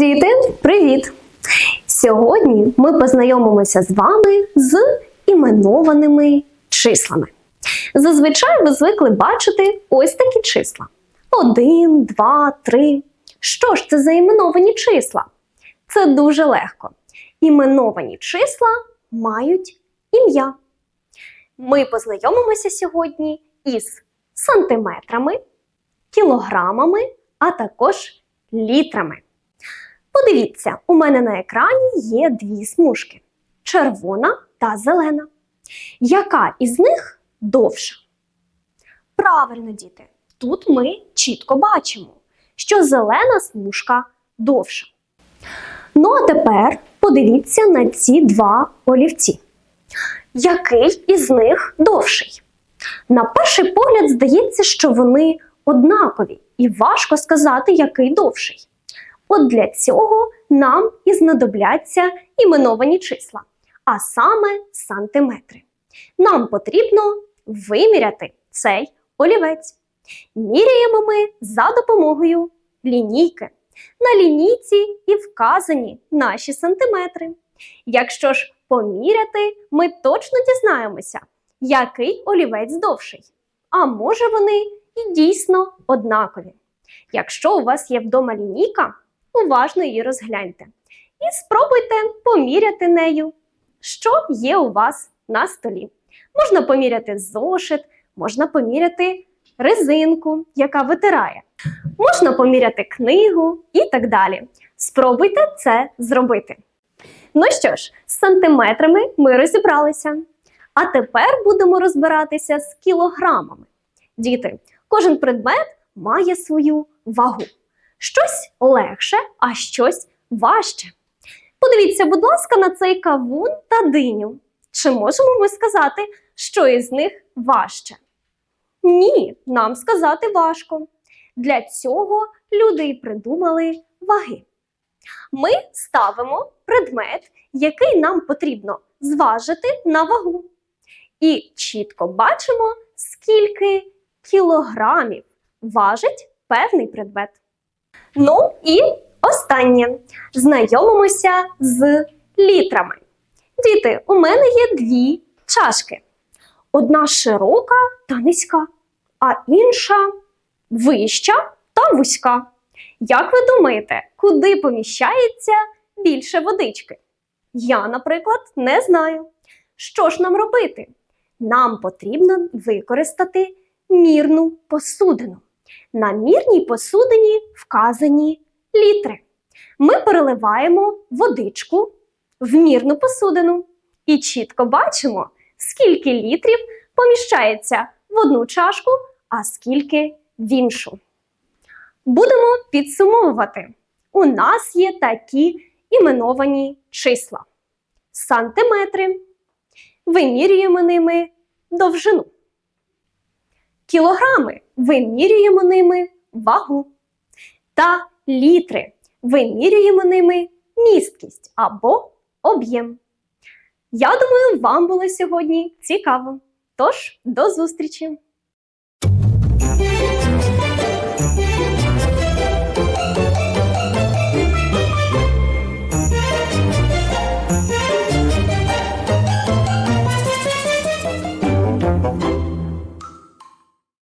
Діти, привіт! Сьогодні ми познайомимося з вами з іменованими числами. Зазвичай ви звикли бачити ось такі числа: 1, 2, 3. Що ж це за іменовані числа? Це дуже легко. Іменовані числа мають ім'я. Ми познайомимося сьогодні із сантиметрами, кілограмами, а також літрами. Подивіться, у мене на екрані є дві смужки: червона та зелена. Яка із них довша? Правильно, діти, тут ми чітко бачимо, що зелена смужка довша. Ну а тепер подивіться на ці два олівці. Який із них довший? На перший погляд здається, що вони однакові, і важко сказати, який довший. От для цього нам і знадобляться іменовані числа, а саме сантиметри. Нам потрібно виміряти цей олівець. Міряємо ми за допомогою лінійки. На лінійці і вказані наші сантиметри. Якщо ж поміряти, ми точно дізнаємося, який олівець довший. А може вони і дійсно однакові. Якщо у вас є вдома лінійка, уважно її розгляньте. І спробуйте поміряти нею, що є у вас на столі. Можна поміряти зошит, можна поміряти резинку, яка витирає, можна поміряти книгу і так далі. Спробуйте це зробити. Ну що ж, з сантиметрами ми розібралися. А тепер будемо розбиратися з кілограмами. Діти, кожен предмет має свою вагу. Щось легше, а щось важче. Подивіться, будь ласка, на цей кавун та диню. Чи можемо ми сказати, що із них важче? Ні, нам сказати важко. Для цього люди й придумали ваги. Ми ставимо предмет, який нам потрібно зважити на вагу. І чітко бачимо, скільки кілограмів важить певний предмет. Ну і останнє. Знайомимося з літрами. Діти, у мене є дві чашки. Одна широка та низька, а інша вища та вузька. Як ви думаєте, куди поміщається більше водички? Я, наприклад, не знаю. Що ж нам робити? Нам потрібно використати мірну посудину. На мірній посудині вказані літри. Ми переливаємо водичку в мірну посудину і чітко бачимо, скільки літрів поміщається в одну чашку, а скільки в іншу. Будемо підсумовувати. У нас є такі іменовані числа: сантиметри. Вимірюємо ними довжину. Кілограми вимірюємо ними вагу. Та літри вимірюємо ними місткість або об'єм. Я думаю, вам було сьогодні цікаво. Тож, до зустрічі!